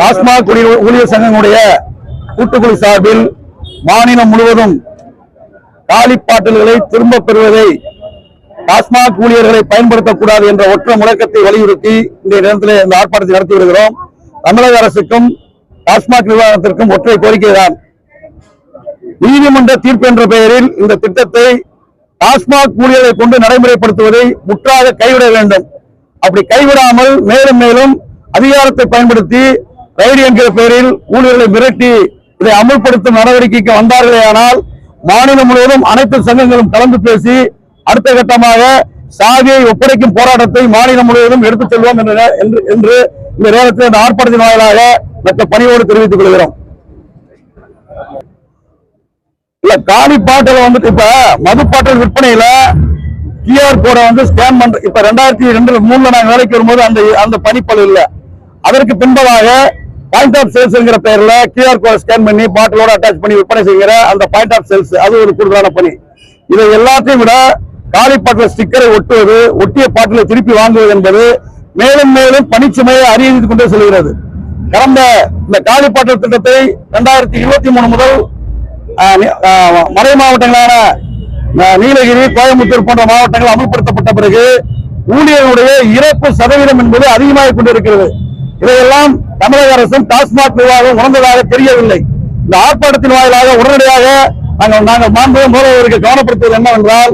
டாஸ்மாக் ஊழியர் சங்கங்களுடைய கூட்டுக்குழு சார்பில் மாநிலம் முழுவதும் காலி பாட்டில்களை திரும்ப பெறுவதை டாஸ்மாக் ஊழியர்களை பயன்படுத்தக்கூடாது என்ற ஒற்ற முழக்கத்தை வலியுறுத்தி இந்த நேரத்தில் இந்த ஆர்ப்பாட்டத்தை நடத்தி வருகிறோம். தமிழக அரசுக்கும் டாஸ்மாக் நிர்வாகத்திற்கும் ஒற்றை கோரிக்கைதான். நீதிமன்ற தீர்ப்பு என்ற பெயரில் இந்த திட்டத்தை டாஸ்மாக் ஊழியர்களை கொண்டு நடைமுறைப்படுத்துவதை முற்றாக கைவிட வேண்டும். அப்படி கைவிடாமல் மேலும் மேலும் அதிகாரத்தை பயன்படுத்தி ரைடு என்கிற பெயரில் ஊழியர்களை மிரட்டி இதை அமல்படுத்தும் நடவடிக்கைக்கு வந்தார்களேயானால் மாநிலம் முழுவதும் அனைத்து சங்கங்களும் கலந்து பேசி அடுத்த கட்டமாக சாதியை ஒப்படைக்கும் போராட்டத்தை மாநிலம் முழுவதும் எடுத்துச் செல்வோம் என்று- என்று இந்த நேரத்தில் இந்த ஆர்ப்பாட்டத்தின் வாயிலாக மற்ற பணியோடு தெரிவித்துக் கொள்கிறோம். இல்ல காலி பாட்டில் வந்துட்டு இப்ப மதுப்பாட்டல் விற்பனையில கியூஆர் கோடை வந்து ஸ்கேன் பண்ற இப்ப ரெண்டாயிரத்தி ரெண்டு மூணுல நாங்க வேலைக்கு வரும்போது அந்த அந்த பணிப்பல் இல்லை. அதற்கு பின்பதாக பாயிண்ட் ஆஃப் சேல்ஸ்ங்கிற பெயர்ல கியூஆர் கோட் ஸ்கேன் பண்ணி பாட்டிலோட அட்டாச் பண்ணி விற்பனை செய்கிற அந்த பாயிண்ட் ஆஃப் சேல்ஸ் அது ஒரு கூடுதலான பணி. இதை எல்லாத்தையும் விட காலி பாட்டில் ஸ்டிக்கரை ஒட்டுவது ஒட்டிய பாட்டிலை திருப்பி வாங்குவது என்பது மேலும் மேலும் பணிச்சுமையை அதிகரித்துக் கொண்டே செல்கிறது. கடந்த இந்த காலி பாட்டில் திட்டத்தை ரெண்டாயிரத்தி இருபத்தி மூணு முதல் மறை மாவட்டங்களான நீலகிரி கோயம்புத்தூர் போன்ற மாவட்டங்கள் அமல்படுத்தப்பட்ட பிறகு ஊழியர்களுடைய இறப்பு சதவீதம் என்பது அதிகமாக கொண்டிருக்கிறது. இதையெல்லாம் தமிழக அரசும் டாஸ்மாக் நிர்வாகம் உணர்ந்ததாக தெரியவில்லை. இந்த ஆர்ப்பாட்டத்தின் வாயிலாக உடனடியாக நாங்கள் நாங்கள் மாண்பு முதல்வருக்கு கவனப்படுத்துவது என்னவென்றால்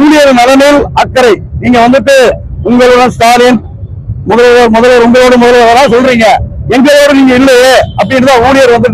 ஊழியர் நலனில் அக்கறை. நீங்க வந்துட்டு உங்களுடன் ஸ்டாலின் முதல்வர் முதல்வர் உங்களோட முதல்வரா சொல்றீங்க. எங்களோட நீங்க இல்லையே அப்படின்னு தான் ஊழியர் வந்து